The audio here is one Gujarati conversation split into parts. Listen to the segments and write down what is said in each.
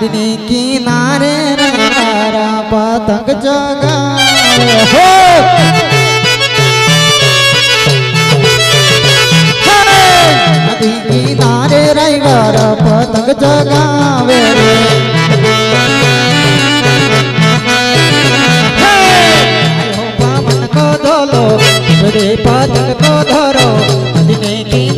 નદીની કિનારે નારા પતંગ ચગાવે. હો! નદી કિનારે રવિવાર પતંગ જગાવે પતંગ તો ધરો, નદીને કિનારે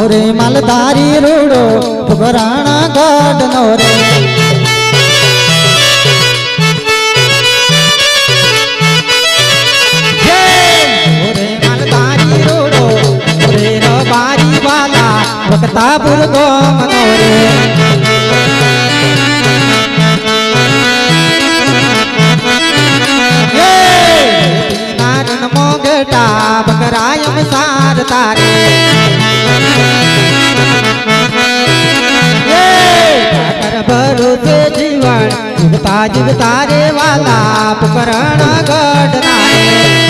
મોરે માલધારી રૂડો ફુગરાણા ગઢ નો રે. મોરે જીવતા જીવતા રે વાલા ઉપકરણ ગઢ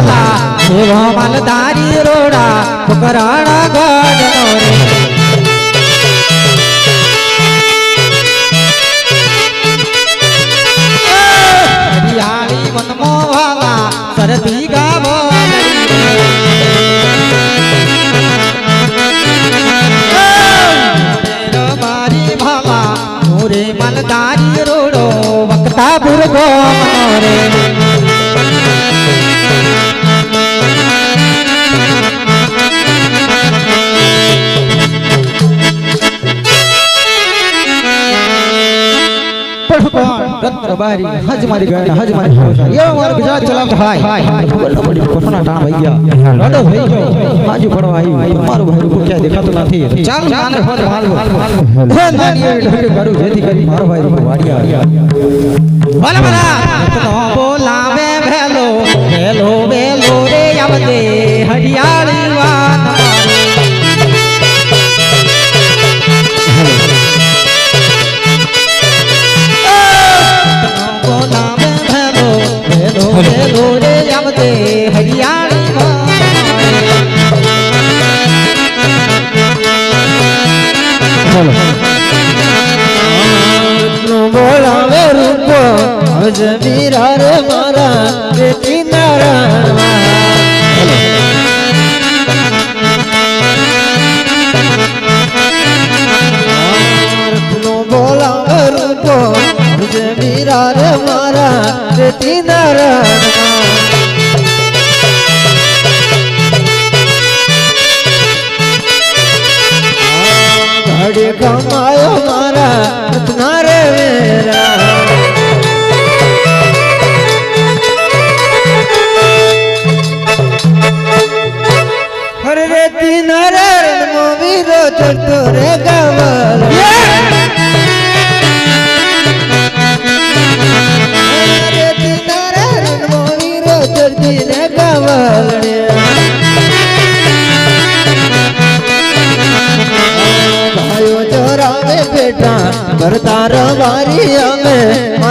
રબારી વાલા એવો માલધારી રોડા કરણ ગઢ નો રે. પઠકોણ હજ મારી ગાડી હજ મારી યો મારો ગુજરાત ચલાવતો હાય. ખબર ન પડી ટાણ વઈ ગયા. રડો થઈ ગયો. હાજુ પડવા આવી મારું ભાઈ રૂપો ક્યાં દેખાતો નથી. ચાલ માને હોત માલવો હે નાની એવી કરું જેથી કરી મારો ભાઈ રૂપ વાડિયા ભલા ભલા રત્નો બોલાવે ભેલો ભેલો ભેલો રે આવતે હરિયાળી બોલાવે રૂપ અજમીરા રે મારા બેટી બોલાવે રૂપ અજમીરા રે મારા બેટી નારાયણ ઘડી કમાયો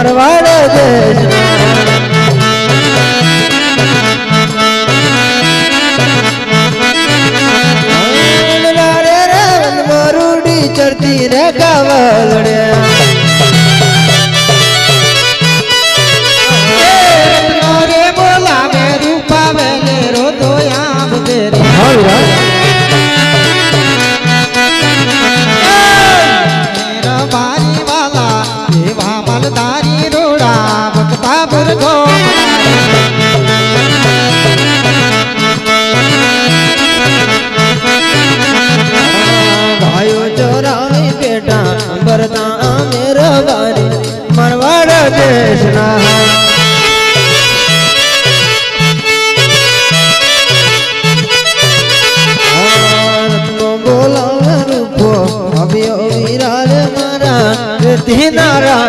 મારવાડ દેશના মদিনারা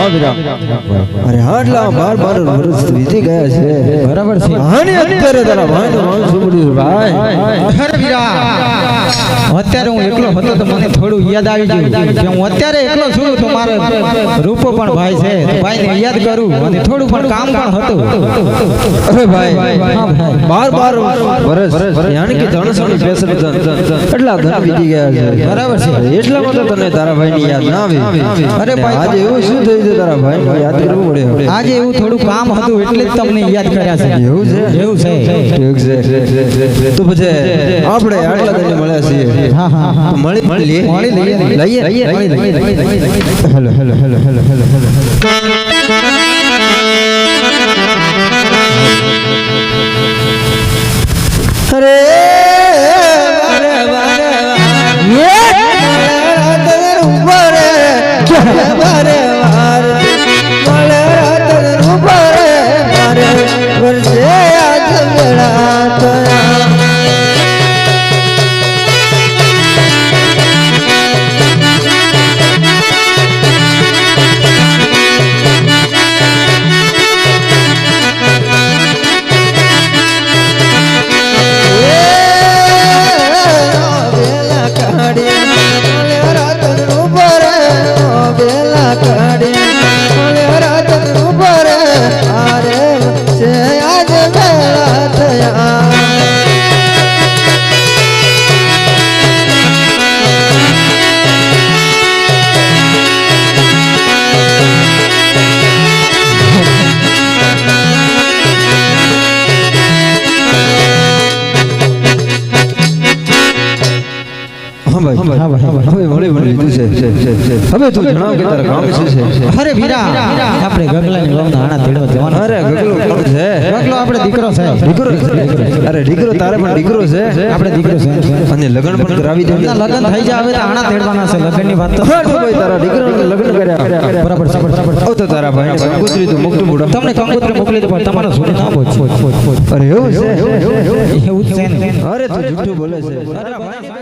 અરે આટલા બાર બાર વર્ષ વીતી ગયા છે. બરાબર છે. હાને અત્યારે તારા નામ ભાઈ. અત્યારે હું એકલો હતો તો મને થોડું યાદ આવી ગયું. કે હું અત્યારે એકલો છું તો મારે રૂપો પણ ભાઈ છે. તો ભાઈને યાદ કરું. અને થોડું પણ કામ પણ હતું. અરે ભાઈ બાર બાર વર્ષ યાની કે પેસર એટલા ધન વીતી ગયા છે. બરાબર છે. એટલા તને તારા ભાઈની યાદ ના આવી. અરે ભાઈ, આજે એવું શું થયું તારા ભાઈ યાદ કરવું પડે. આજે એવું થોડું કામ હતું એટલે જ તમને યાદ કર્યા છે. એવું છે? એવું છે. ઠીક છે. તો પછી આપણે આટલા તને મળ્યા છીએ. હા હા મળી મળી લઈએ. મળી લઈએ. લઈએ. લઈએ, લઈએ, લઈએ, લઈએ, લઈએ. Hello hello hello hello hello hello. હા ભાઈ હા ભાઈ. હવે મળી મળી લીધું છે હવે તું જણાવ કે તારા ગામ શું છે અરે વીરા આપણે ગગલાની વહુના આણા તેડવા જવાના અરે ગગલો કોણ છે ગગલો આપણે દીકરો છે દીકરો અરે દીકરો તારે પણ દીકરો છે આપણે દીકરો છે અને લગ્ન પણ કરાવી દે એમના થઈ જાય હવે આણા તેડવાના છે લગ્નની વાત તો ભાઈ તારા દીકરાને લગ્ન કર્યા બરાબર છે બરાબર છે. તો તારા ભાઈને કંકોત્રી તો મુક્ત મૂડો તમને કંકુત્રી મોકલી દો પણ તમારા સુધી ના પહોંચે અરે એવું છે એવું છે અરે તું જૂઠું બોલે છે અરે ભાઈ